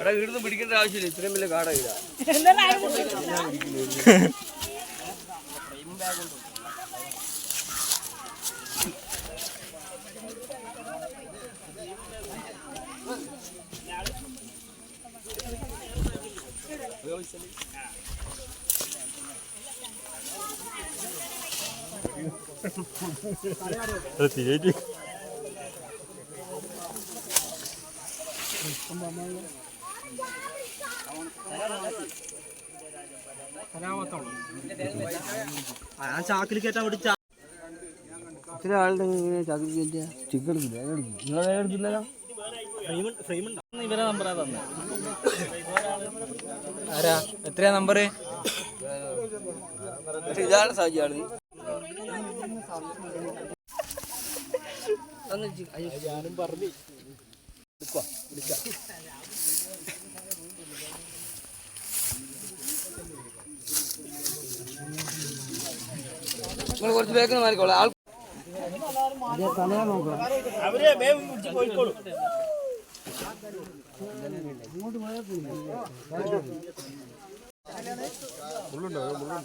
എടാ ഇവിടുന്ന് പിടിക്കേണ്ട ആവശ്യമില്ല. ഇത്രയും വലിയ കാട ഇതാ. ചാക്കിൽ കയറ്റാൻ വേണ്ടി ഇത്ര ആളുടെ ഇങ്ങനെ ചാക്കി കയറ്റിയ ചിക്കൻ എടുക്കില്ല നിങ്ങളെ എടുക്കില്ലല്ലോ ഫ്രെയിം ഉണ്ടോ ഇവരെ നമ്പറാ തന്നെ ആരാ എത്രയാ നമ്പർ ഇതാണ് സാജിയാണ് ഞാനും പറഞ്ഞു നിങ്ങൾ കുറച്ച് ബേക്കിന് മാറിക്കോളാം. ആൾ അവർ വേഗം പിടിച്ച് പോയിക്കോളൂ. ആൾ കുറച്ച് ബേക്കിന് മാറിക്കോളാം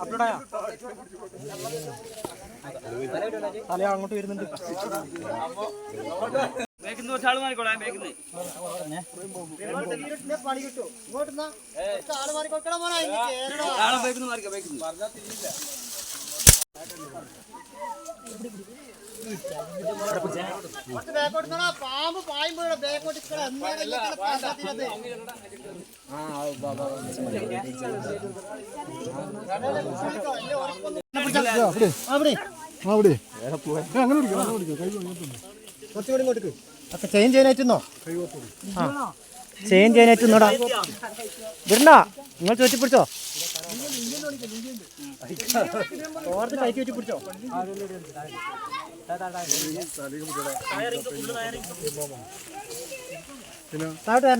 അപ്ലോഡായോ തല അങ്ങോട്ട് വരുന്നുണ്ട് ബേക്കിന്ന് കുറച്ച് ആൾ മാറിക്കോളാം ബേക്കിന്ന് ആളെ ബേക്കിന്ന് മാറിക്കോ ബേക്കിന്ന് പാമ്പ് പായുമ്പോഴേ ബേക്കോട്ട് എന്നേരം കുറച്ചുകൂടി ഇങ്ങോട്ട് ചെയിൻ ചെയ്യാനായിട്ടുന്നോടാ വിടണ്ട. നിങ്ങൾ ചോറ്റി പിടിച്ചോ. പിടിച്ചോ.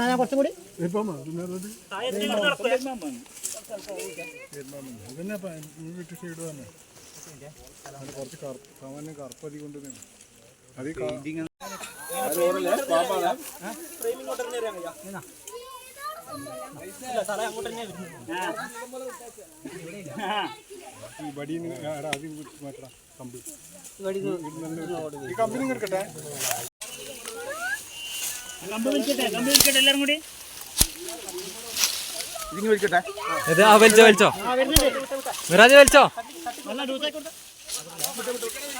ഞാൻ കുറച്ചും കൂടി. തല അങ്ങോട്ട് തന്നെ കമ്പ് വിളിക്കട്ടെ കമ്പ് വിളിക്കട്ടെ എല്ലാരും കൂടി? വലിച്ചോ വലിച്ചോ. മിറാജ് വലിച്ചോ. നല്ല ഡൂസായി കൊടുത്ത.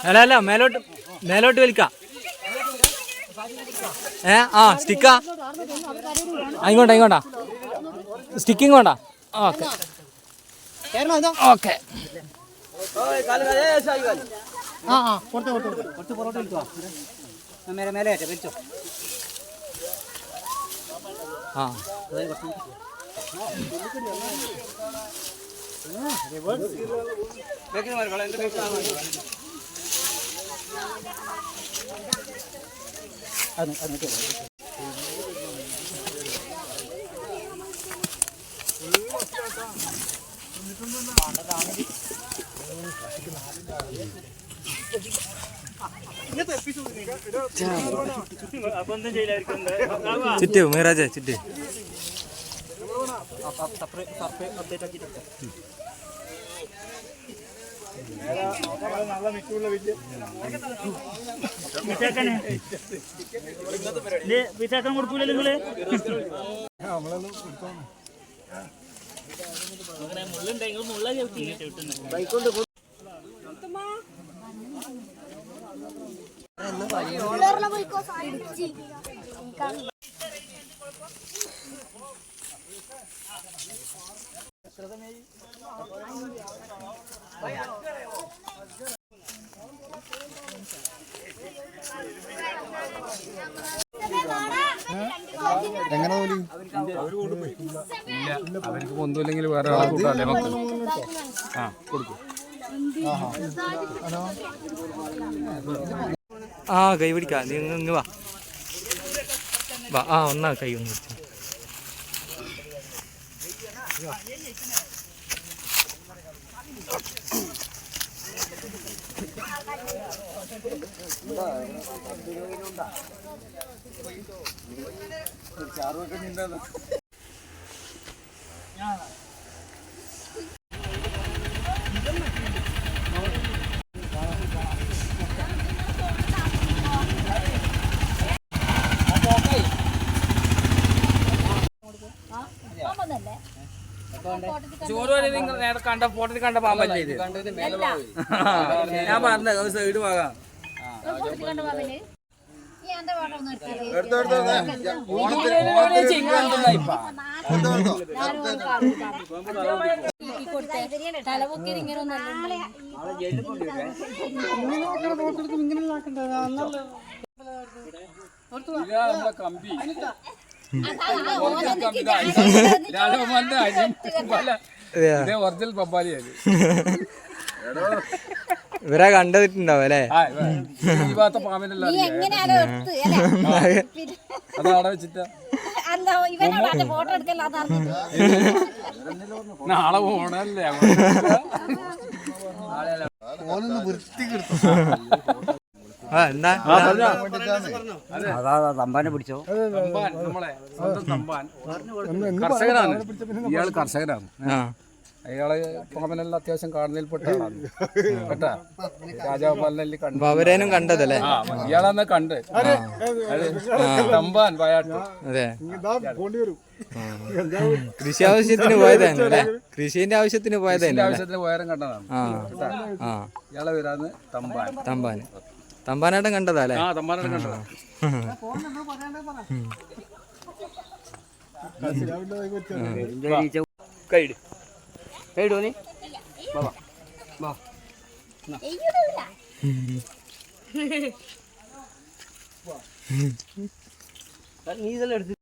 അല്ല അല്ല മേലോട്ട് മേലോട്ട് വലിക്ക. ഏ ആ സ്റ്റിക്കാ. ആയിക്കോട്ടെ ഇങ്ങോട്ടാ സ്റ്റിക്കിങ് സ്റ്റിക്ക് ഇങ്ങോട്ടാ ഓക്കെ. ഓക്കെ. ആ ആ കൊടുത്തു കൊടുത്തു കുറച്ച് പൊറോട്ട വിളിച്ചോ മേലെ മേലെ ആയിട്ട് വിളിച്ചോ ആ. ബേക്കിന് മാറിക്കോളാം എന്റെ ബേക്കിന് മാറിക്കോളാം അപ്പൊ അപ്ഡേറ്റ് ചെയ്യില്ലായിരിക്കും ചുറ്റു അപ്ഡേറ്റ് ആക്കിയിട്ട് വിശേഷം കൊടുക്കൂലല്ലോ നിങ്ങൾ മുള്ളുണ്ടെങ്കിൽ മുള്ള ചവിട്ടി അവർക്ക് പൊന്തുമില്ലെങ്കിൽ വേറെ ആളെ കൂട്ടാല്ലേ മക്കൾ ആ കൊടുക്കും. ആ കൈ പിടിക്കാം. നിങ്ങ ഇങ്ങ് വാ. വാ ആ ഒന്നാ കൈ ഒന്ന് പിടിച്ചു. 야. ചോറ് നിങ്ങൾ നേരെ കണ്ട ഫോട്ടോയിൽ കണ്ട പാമ്പല്ലേ ഇത് ഞാൻ പറഞ്ഞ സൈഡ് ഭാഗം തലപൊക്കി ഇങ്ങനെ ഇതേ ഒറിജിനൽ പപ്പാലിയാണ് ഇവരെ കണ്ടിട്ടുണ്ടാവും അല്ലേ? ഈ ഭാഗത്തെ പാമ്പിനല്ല അത് അവിടെ വെച്ചിട്ടാ. നാളെ പോണല്ലേ തമ്പാനെ പിടിച്ചോ. തമ്പാൻ നമ്മളെ സ്വന്തം തമ്പാൻ. കർഷകനാണ്. ഇയാൾ കർഷകനാണ്. അയാൾ പാമ്പനെല്ലാം അത്യാവശ്യം കാണുന്നതിൽ പെട്ട കേട്ടാ? രാജാവ് പാലനെല്ലാം കണ്ടു. അവരേനും കണ്ടതല്ലേ? ഇയാളന്ന് കണ്ട്. അത്. തമ്പാൻ വയാട്ട്. അതെ. പോണ്ടി വരും. കൃഷി ആവശ്യത്തിന് പോയതായിരുന്നു അല്ലേ? കൃഷിന്റെ ആവശ്യത്തിന് പോയതായിരുന്നു? ആവശ്യത്തിന് പോയാലും കണ്ടതാണ്. ഇയാളെ വരാന്ന് തമ്പാൻ. തമ്പാനായിട്ടും തമ്പാനാട്ടം കണ്ടതാ അല്ലേ? ആ തമ്പാനെ കണ്ടതാണ് കൈഡ് കൈഡോ വാ ചെയ്യൂല നീ ഇതെല്ലാം എടുത്ത്